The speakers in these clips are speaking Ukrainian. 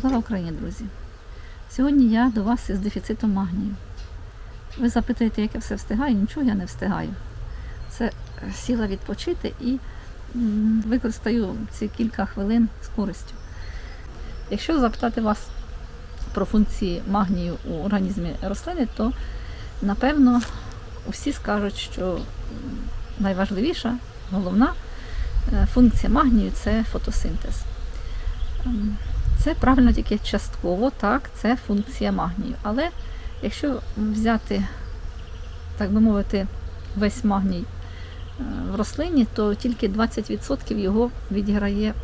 Слава Україні, друзі! Сьогодні я до вас із дефіцитом магнію. Ви запитуєте, як я все встигаю? Нічого я не встигаю. Це сіла відпочити і використаю ці кілька хвилин з користю. Якщо запитати вас про функції магнію у організмі рослини, то напевно всі скажуть, що найважливіша, головна е, функція магнію це фотосинтез. Це правильно тільки частково, так, це функція магнію. Але якщо взяти, так би мовити, весь магній е, в рослині, то тільки 20% його відіграє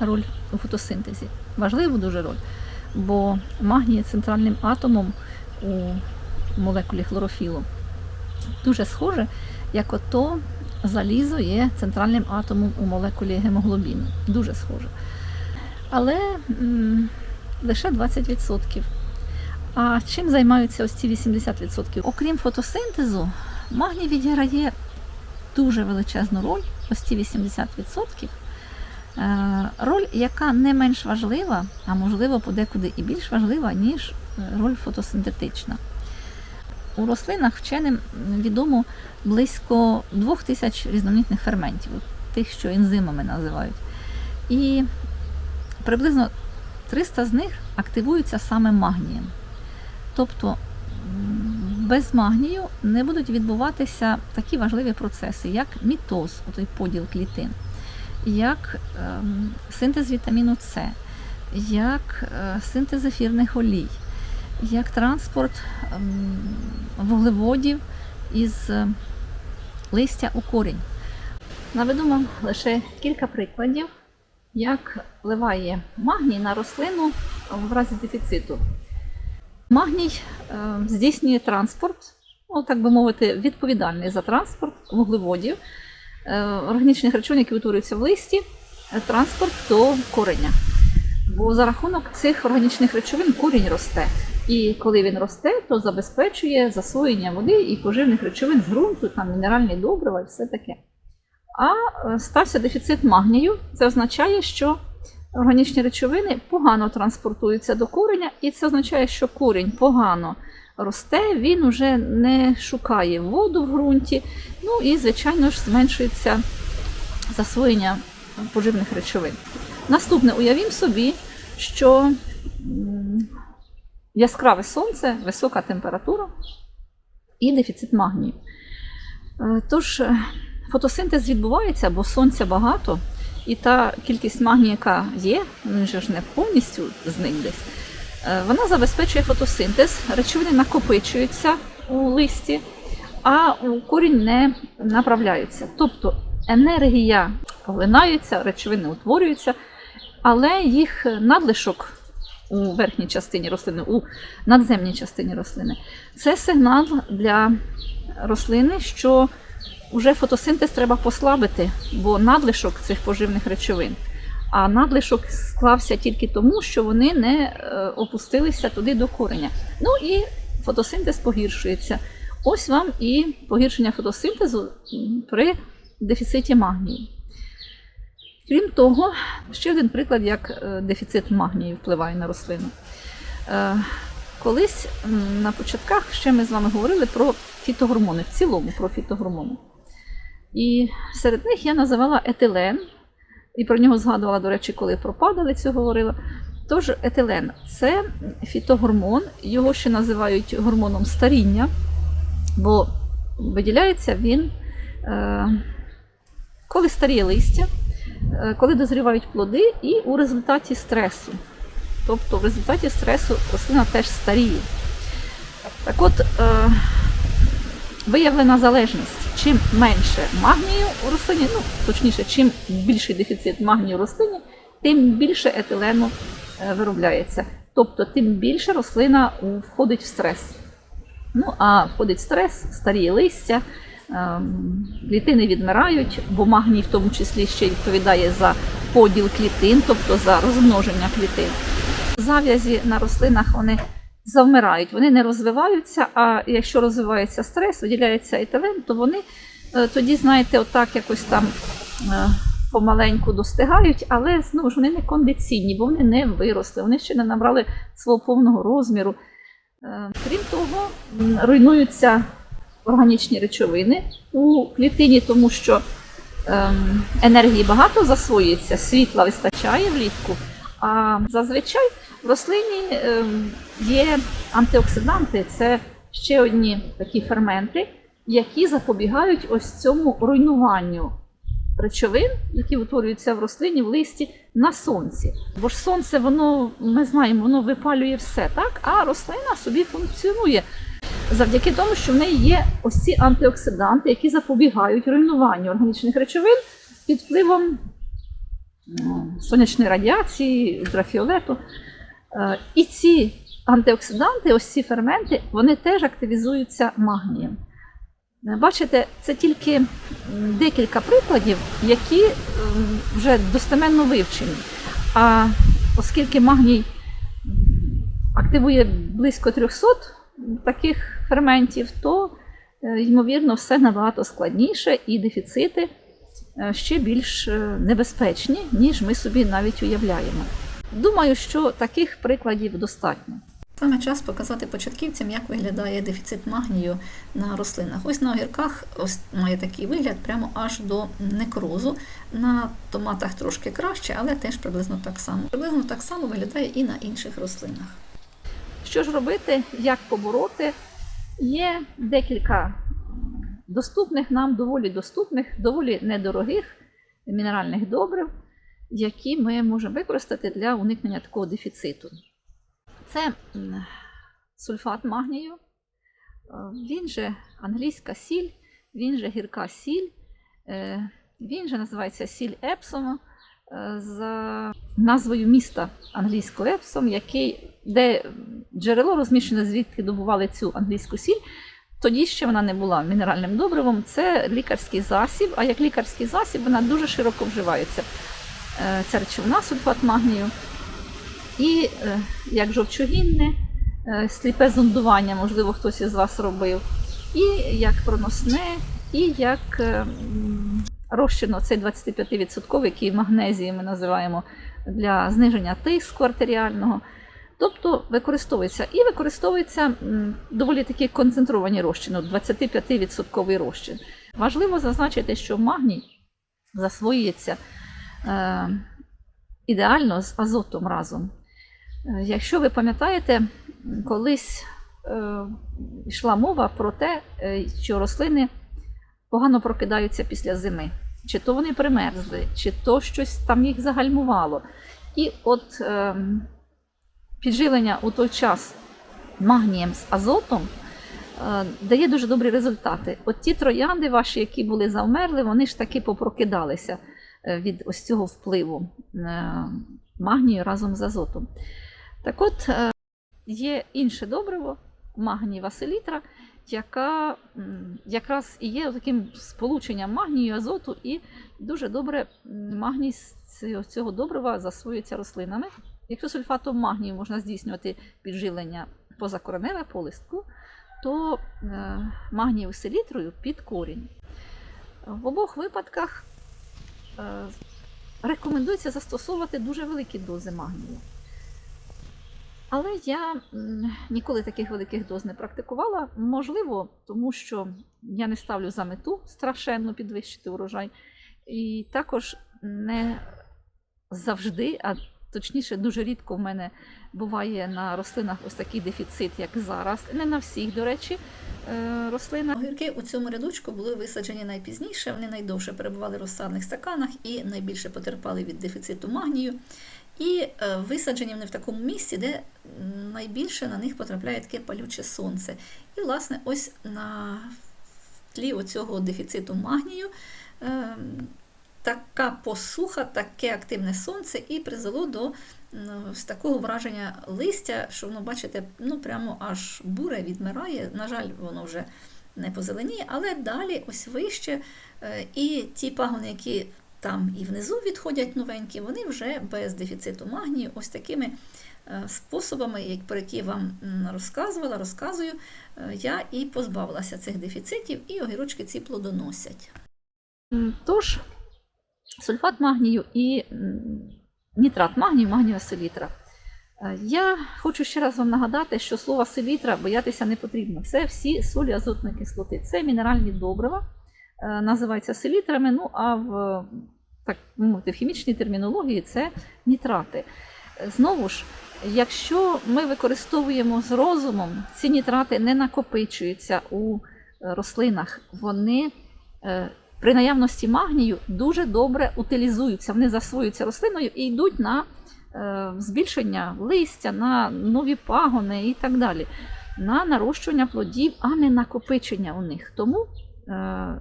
роль у фотосинтезі. Важливу дуже роль, бо магній є центральним атомом у молекулі хлорофілу. Дуже схоже, як ото залізо є центральним атомом у молекулі гемоглобіну. Дуже схоже але м, лише 20%. А чим займаються ось ці 80%? Окрім фотосинтезу, магній відіграє дуже величезну роль, ось ці 80%. Е, Роль, яка не менш важлива, а можливо подекуди і більш важлива, ніж е, роль фотосинтетична. У рослинах вченим відомо близько 2000 різноманітних ферментів, тих, що ензимами називають. І приблизно 300 з них активуються саме магнієм. Тобто без магнію не будуть відбуватися такі важливі процеси, як мітоз, той поділ клітин, як ем, синтез вітаміну С, як е, синтез ефірних олій, як транспорт ем, вуглеводів із е, листя у корінь. Наведу вам лише кілька прикладів як впливає магній на рослину в разі дефіциту. Магній е, здійснює транспорт, ну, так би мовити, відповідальний за транспорт вуглеводів, е, органічних речовин, які утворюються в листі, е, транспорт до кореня. Бо за рахунок цих органічних речовин корінь росте. І коли він росте, то забезпечує засвоєння води і поживних речовин з ґрунту, там мінеральні добрива і все таке. А е, стався дефіцит магнію. Це означає, що органічні речовини погано транспортуються до кореня, і це означає, що корінь погано росте, він вже не шукає воду в ґрунті, ну і, звичайно ж, зменшується засвоєння поживних речовин. Наступне, уявімо собі, що яскраве сонце, висока температура і дефіцит магнію. Е, Тож, е, фотосинтез відбувається, бо сонця багато, і та кількість магнію, яка є, він же ж не повністю зник десь, е, вона забезпечує фотосинтез, речовини накопичуються у листі, а у корінь не направляються. Тобто енергія поглинається, речовини утворюються, але їх надлишок у верхній частині рослини, у надземній частині рослини, це сигнал для рослини, що вже фотосинтез треба послабити, бо надлишок цих поживних речовин. А надлишок склався тільки тому, що вони не е, опустилися туди до кореня. Ну і фотосинтез погіршується. Ось вам і погіршення фотосинтезу при дефіциті магнію. Крім того, ще один приклад, як е, дефіцит магнію впливає на рослину. Е, Колись на початках ще ми з вами говорили про фітогормони, в цілому про фітогормони. І серед них я називала етилен, і про нього згадувала, до речі, коли про падалицю говорила. Тож етилен це фітогормон, його ще називають гормоном старіння, бо виділяється він, е, коли старіє листя, е, коли дозрівають плоди, і у результаті стресу. Тобто в результаті стресу рослина теж старіє. Так от, е, виявлена залежність. Чим менше магнію у рослині, ну точніше, чим більший дефіцит магнію у рослині, тим більше етилену е, виробляється. Тобто, тим більше рослина входить в стрес. Ну, а входить в стрес, старіє листя, ем, клітини відмирають, бо магній в тому числі ще відповідає за поділ клітин, тобто за розмноження клітин. Зав'язі на рослинах вони завмирають, вони не розвиваються, а якщо розвивається стрес, виділяється етилен, то вони е, тоді, знаєте, отак якось там е, помаленьку достигають, але знову ж вони не кондиційні, бо вони не виросли, вони ще не набрали свого повного розміру. Е, Крім того, руйнуються органічні речовини у клітині, тому що ем, енергії багато засвоюється, світла вистачає влітку. А зазвичай в рослині ем, є антиоксиданти, це ще одні такі ферменти, які запобігають ось цьому руйнуванню речовин, які утворюються в рослині в листі на сонці. Бо ж сонце, воно, ми знаємо, воно випалює все, так? А рослина собі функціонує завдяки тому, що в неї є ось ці антиоксиданти, які запобігають руйнуванню органічних речовин під впливом сонячної радіації, ультрафіолету. Е, І ці антиоксиданти, ось ці ферменти, вони теж активізуються магнієм. Е, Бачите, це тільки декілька прикладів, які вже достеменно вивчені. А оскільки магній активує близько 300 таких ферментів, то, е, ймовірно, все набагато складніше і дефіцити е, ще більш небезпечні, ніж ми собі навіть уявляємо. Думаю, що таких прикладів достатньо. Саме час показати початківцям, як виглядає дефіцит магнію на рослинах. Ось на огірках ось має такий вигляд прямо аж до некрозу. На томатах трошки краще, але теж приблизно так само. Приблизно так само виглядає і на інших рослинах. Що ж робити, як побороти? Є декілька доступних нам, доволі доступних, доволі недорогих мінеральних добрив, які ми можемо використати для уникнення такого дефіциту. Це сульфат магнію, е, він же англійська сіль, він же гірка сіль, е, він же називається сіль Епсома е, за назвою міста англійського Епсом, який, де джерело розміщене, звідки добували цю англійську сіль. Тоді ще вона не була мінеральним добривом, це лікарський засіб, а як лікарський засіб вона дуже широко вживається. Ця речовина сульфат магнію. І е, як жовчогінне, е, сліпе зондування, можливо, хтось із вас робив, і як проносне, і як е, м, розчин, цей 25%, який магнезії ми називаємо для зниження тиску артеріального. Тобто використовується і використовується доволі такі концентровані розчини, 25% розчин. Важливо зазначити, що магній засвоюється е, ідеально з азотом разом. Е, Якщо ви пам'ятаєте, колись е, йшла мова про те, е, що рослини погано прокидаються після зими. Чи то вони примерзли, чи то щось там їх загальмувало. І от е, підживлення у той час магнієм з азотом дає дуже добрі результати. От ті троянди ваші, які були завмерли, вони ж таки попрокидалися від ось цього впливу магнію разом з азотом. Так от, е, є інше добриво, магнієва селітра, яка якраз і є таким сполученням магнію, азоту, і дуже добре магній цього- добрива засвоюється рослинами. Якщо сульфатом магнію можна здійснювати підживлення позакореневе по листку, то е, магнієву селітрою під корінь. В обох випадках е, рекомендується застосовувати дуже великі дози магнію. Але я ніколи таких великих доз не практикувала. Можливо, тому що я не ставлю за мету страшенно підвищити урожай. І також не завжди, а точніше, дуже рідко в мене буває на рослинах ось такий дефіцит, як зараз. Не на всіх, до речі, е, рослинах. Огірки у цьому рядочку були висаджені найпізніше, вони найдовше перебували в розсадних стаканах і найбільше потерпали від дефіциту магнію. І е, висаджені вони в такому місці, де найбільше на них потрапляє таке палюче сонце. І, власне, ось на тлі оцього дефіциту магнію е, така посуха, таке активне сонце і призвело до ось такого враження листя, що воно, бачите, ну прямо аж буре відмирає. На жаль, воно вже не позеленіє, але далі ось вище. е, І ті пагони, які там і внизу відходять новенькі, вони вже без дефіциту магнію, ось такими е, способами, про які вам розказувала, розказую, е, я і позбавилася цих дефіцитів, і огірочки ці плодоносять. Тож, сульфат магнію і нітрат магнію, магнієва селітра. Е, Я хочу ще раз вам нагадати, що слова селітра боятися не потрібно. Це всі солі азотної кислоти. Це мінеральні добрива, називаються селітрами. Ну а в, так мовити, в хімічній термінології це нітрати. Е, Знову ж, якщо ми використовуємо з розумом, ці нітрати не накопичуються у е, рослинах, вони е, при наявності магнію дуже добре утилізуються, вони засвоюються рослиною і йдуть на е, збільшення листя, на нові пагони і так далі, на нарощування плодів, а не накопичення у них. Тому е,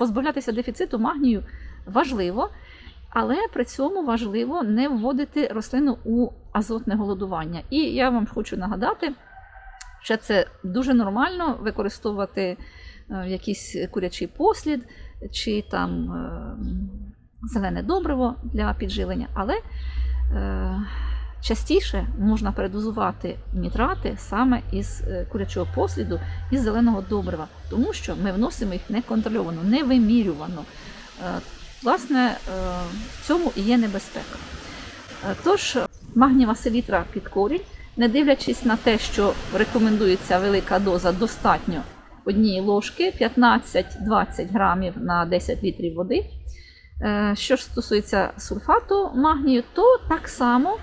позбавлятися дефіциту магнію важливо, але при цьому важливо не вводити рослину у азотне голодування. І я вам хочу нагадати, що це дуже нормально використовувати е, якийсь курячий послід чи там е, зелене добриво для підживлення, але е, частіше можна передозувати нітрати саме із е, курячого посліду із зеленого добрива, тому що ми вносимо їх неконтрольовано, невимірювано. Е, Власне, е, в цьому і є небезпека. Тож, магнієва селітра під корінь, не дивлячись на те, що рекомендується велика доза, достатньо однієї ложки 15-20 грамів на 10 літрів води. Що ж стосується сульфату магнію, то так само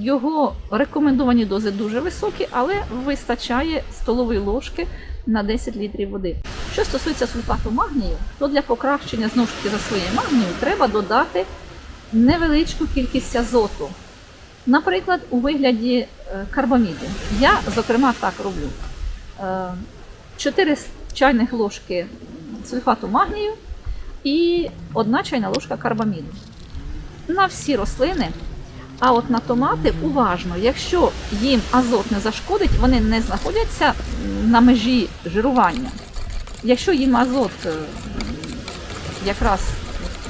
його рекомендовані дози дуже високі, але вистачає столової ложки на 10 літрів води. Що стосується сульфату магнію, то для покращення знову ж таки засвоєння магнію треба додати невеличку кількість азоту. Наприклад, у вигляді е, карбаміду. Я, зокрема, так роблю. Е, 4 чайних ложки сульфату магнію і 1 чайна ложка карбаміду. На всі рослини. А от на томати уважно, якщо їм азот не зашкодить, вони не знаходяться на межі жирування. Якщо їм азот е, якраз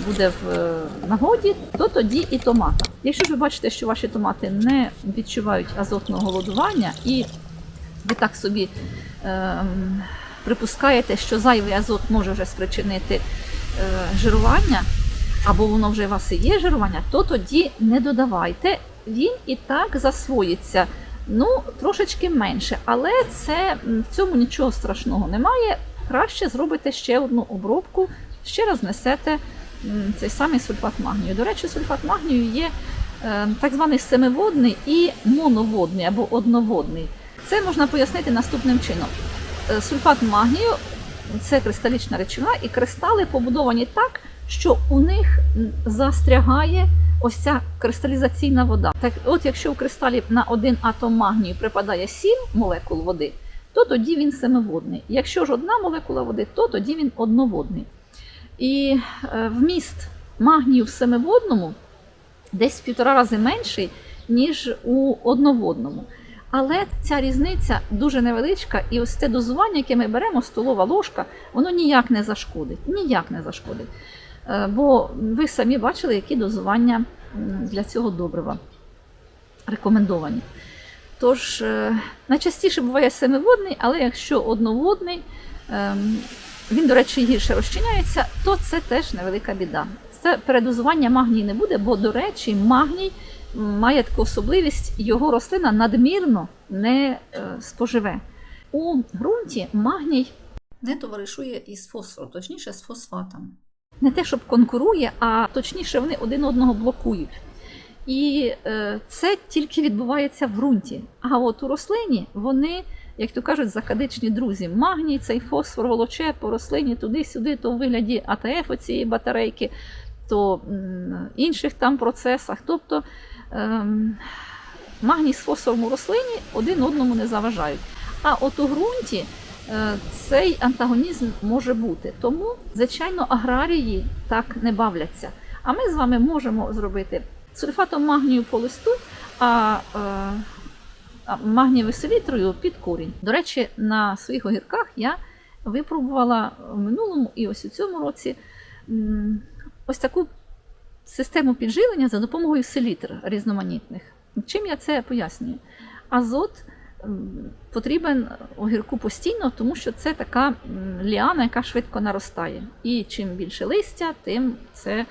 буде в е, нагоді, то тоді і томата. Якщо ви бачите, що ваші томати не відчувають азотного голодування, і ви так собі ем, припускаєте, що зайвий азот може вже спричинити е, жирування, або воно вже у вас і є жирування, то тоді не додавайте. Він і так засвоїться. Ну, трошечки менше, але це в цьому нічого страшного немає. Краще зробите ще одну обробку, ще раз внесете цей самий сульфат магнію. До речі, сульфат магнію є е, так званий семиводний і моноводний або одноводний. Це можна пояснити наступним чином. Е, Сульфат магнію це кристалічна речовина, і кристали побудовані так, що у них застрягає ось ця кристалізаційна вода. Так, от якщо в кристалі на один атом магнію припадає 7 молекул води, то тоді він семиводний. Якщо ж одна молекула води, то тоді він одноводний. І е, вміст магнію в семиводному десь в півтора рази менший, ніж у одноводному. Але ця різниця дуже невеличка, і ось це дозування, яке ми беремо, столова ложка, воно ніяк не зашкодить. Ніяк не зашкодить. Е, Бо ви самі бачили, які дозування для цього добрива рекомендовані. Тож, е, найчастіше буває семиводний, але якщо одноводний, ем, він, до речі, гірше розчиняється, то це теж невелика біда. Це передозування магній не буде, бо, до речі, магній має таку особливість, його рослина надмірно не е, споживе. У ґрунті магній Не товаришує із фосфором, точніше з фосфатом. Не те, щоб конкурує, а точніше вони один одного блокують. І е, це тільки відбувається в ґрунті. А от у рослині вони, як то кажуть, закадичні друзі. Магній, цей фосфор волоче по рослині туди-сюди, то у вигляді АТФ оцієї батарейки, то інших там процесах. Тобто ем, магній з фосфором у рослині один одному не заважають. А от у ґрунті цей антагонізм може бути. Тому, звичайно, аграрії так не бавляться. А ми з вами можемо зробити сульфатом магнію по листу, а, е, магнієвою селітрою під корінь. До речі, на своїх огірках я випробувала в минулому і ось у цьому році ось таку систему підживлення за допомогою селітр різноманітних. Чим я це пояснюю? Азот потрібен огірку постійно, тому що це така ліана, яка швидко наростає. І чим більше листя, тим це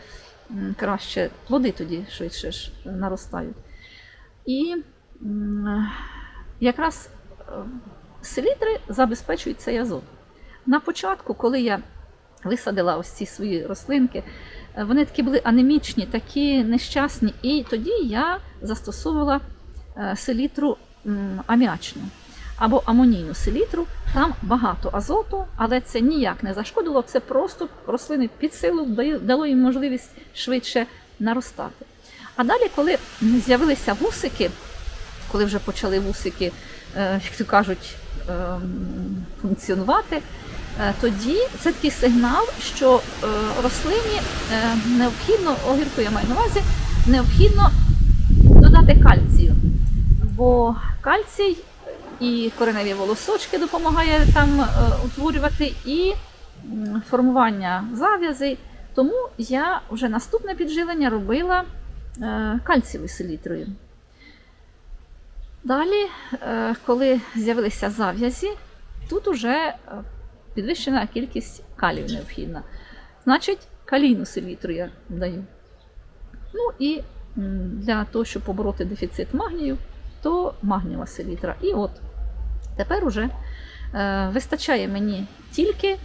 краще плоди тоді швидше ж наростають. І якраз е, селітри забезпечують цей азот. На початку, коли я висадила ось ці свої рослинки, е, вони такі були анемічні, такі нещасні. І тоді я застосовувала е, селітру аміачну або амонійну селітру. Там багато азоту, але це ніяк не зашкодило. Це просто рослини під силу дало їм можливість швидше наростати. А далі, коли з'явилися вусики, коли вже почали вусики, е, як то кажуть, ем, функціонувати, е, тоді це такий сигнал, що е, рослині е, необхідно, огірку я маю на увазі, необхідно додати кальцію. Бо кальцій і кореневі волосочки допомагає там е, утворювати, і формування зав'язей. Тому я вже наступне підживлення робила е, кальцієвою селітрою. Далі, е, коли з'явилися зав'язі, тут вже підвищена кількість калію необхідна. Значить, калійну селітру я даю. Ну і для того, щоб побороти дефіцит магнію, то магнієва селітра. І от тепер уже е, вистачає мені тільки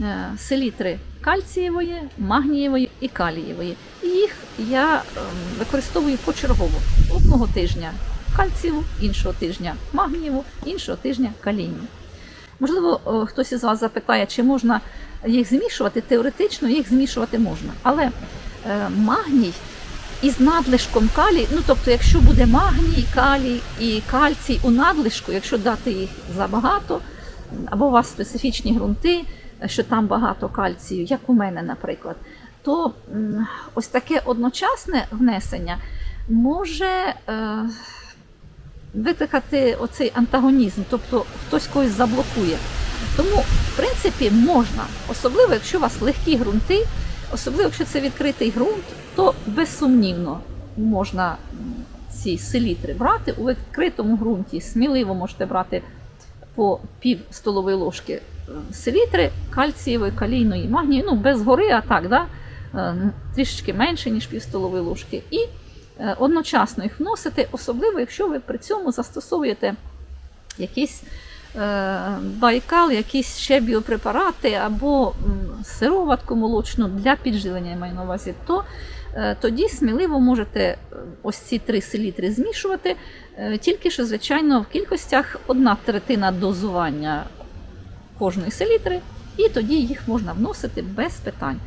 е, селітри кальцієвої, магнієвої і калієвої. І їх я ем, використовую почергово одного тижня кальцієву, іншого тижня магнієву, іншого тижня калійну. Можливо, е, хтось із вас запитає, чи можна їх змішувати. Теоретично їх змішувати можна. Але е, магній із надлишком калій, ну тобто, якщо буде магній, калій і кальцій у надлишку, якщо дати їх забагато, або у вас специфічні ґрунти, що там багато кальцію, як у мене, наприклад, то ось таке одночасне внесення може е, викликати оцей антагонізм, тобто хтось когось заблокує. Тому, в принципі, можна, особливо, якщо у вас легкі ґрунти, особливо, якщо це відкритий ґрунт, то безсумнівно можна ці селітри брати у відкритому ґрунті. Сміливо можете брати по пів столової ложки е, селітри, кальцієвої, калійної, магнію, ну без гори, а так, да? е, трішечки менше, ніж пів столової ложки. І е, одночасно їх вносити, особливо, якщо ви при цьому застосовуєте якісь байкал, якісь ще біопрепарати або сироватку молочну для підживлення, маю на увазі, то тоді сміливо можете е, ось ці три селітри змішувати, е, тільки що, звичайно, в кількостях одна третина дозування кожної селітри, і тоді їх можна вносити без питань.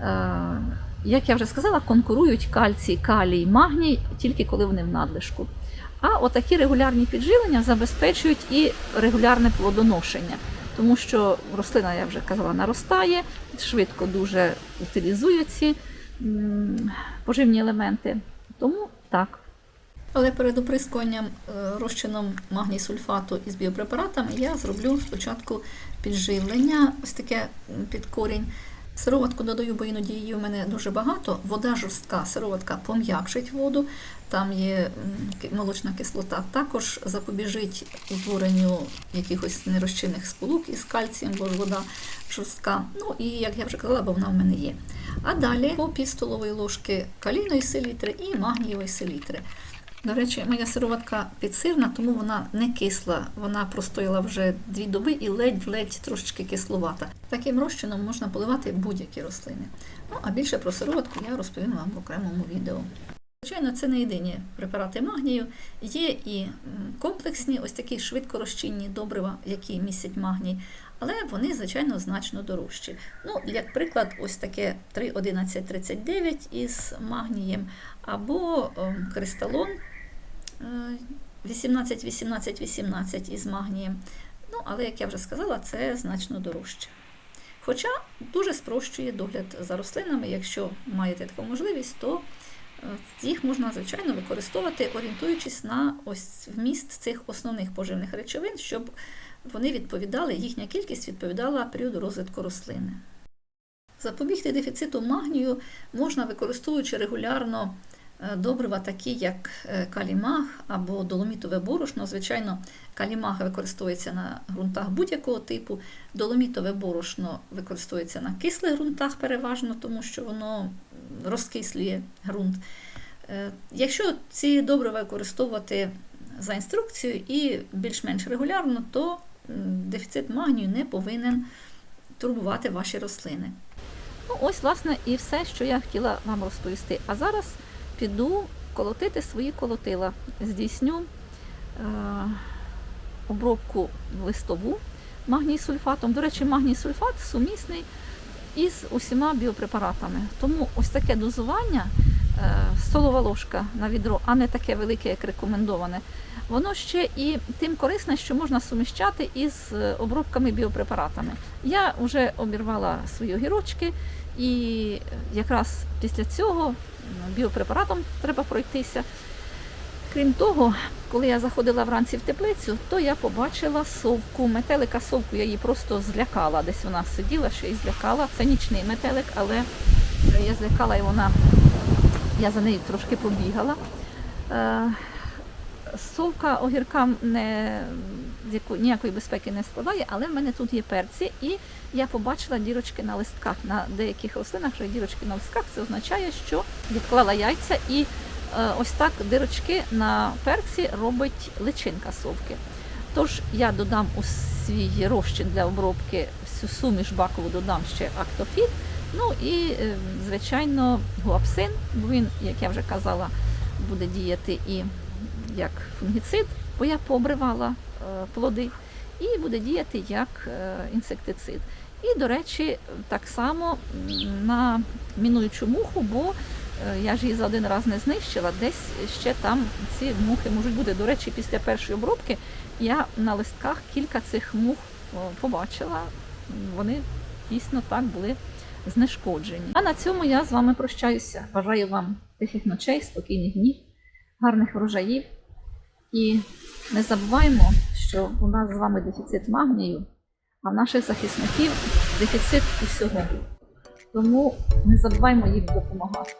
Е, Як я вже сказала, конкурують кальцій, калій, магній тільки коли вони в надлишку. А отакі регулярні підживлення забезпечують і регулярне плодоношення, тому що рослина, я вже казала, наростає, швидко дуже утилізує поживні елементи. Тому так. Але перед оприскуванням е, розчином магній сульфату із біопрепаратами я зроблю спочатку підживлення, ось таке під корінь. Сироватку додаю, бо іноді її у мене дуже багато. Вода жорстка, сироватка пом'якшить воду, там є молочна кислота, також запобіжить утворенню якихось нерозчинних сполук із кальцієм, бо ж вода жорстка. Ну і як я вже казала, бо вона в мене є. А далі по пів ложки калійної селітри і магнієвої селітри. До речі, моя сироватка підсирна, тому вона не кисла. Вона простояла вже дві доби і ледь-ледь трошечки кисловата. Таким розчином можна поливати будь-які рослини. Ну а більше про сироватку я розповім вам в окремому відео. Звичайно, це не єдині препарати магнію. Є і комплексні, ось такі швидкорозчинні добрива, які містять магній, але вони, звичайно, значно дорожчі. Ну, як приклад, ось таке 3,1139 із магнієм, або ем, кристалон 18, 18, 18 із магнієм. Ну, але, як я вже сказала, це значно дорожче. Хоча дуже спрощує догляд за рослинами, якщо маєте таку можливість, то е, їх можна, звичайно, використовувати, орієнтуючись на ось вміст цих основних поживних речовин, щоб вони відповідали, їхня кількість відповідала періоду розвитку рослини. Запобігти дефіциту магнію можна використовуючи регулярно добрива, такі як е, калімаг або доломітове борошно. Звичайно, калімаг використовується на ґрунтах будь-якого типу. Доломітове борошно використовується на кислих ґрунтах переважно, тому що воно розкислює ґрунт. Е, Якщо ці добрива використовувати за інструкцією і більш-менш регулярно, то дефіцит магнію не повинен турбувати ваші рослини. Ну, ось, власне, і все, що я хотіла вам розповісти. А зараз піду колотити свої колотила. Здійсню е, обробку листову магній сульфатом. До речі, магній сульфат сумісний із усіма біопрепаратами. Тому ось таке дозування, е, столова ложка на відро, а не таке велике, як рекомендоване. Воно ще і тим корисне, що можна суміщати із е, обробками біопрепаратами. Я вже обірвала свої огірочки, і якраз після цього біопрепаратом треба пройтися. Крім того, коли я заходила вранці в теплицю, то я побачила совку, метелика совку, я її просто злякала. Десь вона сиділа, що її злякала. Це нічний метелик, але я злякала і вона, я за нею трошки побігала. Совка огіркам не, ніякої безпеки не складає, але в мене тут є перці, і я побачила дірочки на листках. На деяких рослинах що дірочки на листках, це означає, що відклала яйця, і е, ось так дирочки на перці робить личинка совки. Тож я додам у свій розчин для обробки всю суміш бакову додам ще актофіт. Ну і, е, звичайно, гуапсин, бо він, як я вже казала, буде діяти і як фунгіцид, бо я пообривала е, плоди, і буде діяти як е, інсектицид. І, до речі, так само на мінуючу муху, бо е, я ж її за один раз не знищила, десь ще там ці мухи можуть бути. До речі, після першої обробки я на листках кілька цих мух побачила. Вони дійсно так були знешкоджені. А на цьому я з вами прощаюся. Бажаю вам тихих ночей, спокійних днів, гарних врожаїв. І не забуваємо, що у нас з вами дефіцит магнію, а в наших захисників дефіцит усього. Тому не забуваємо їм допомагати.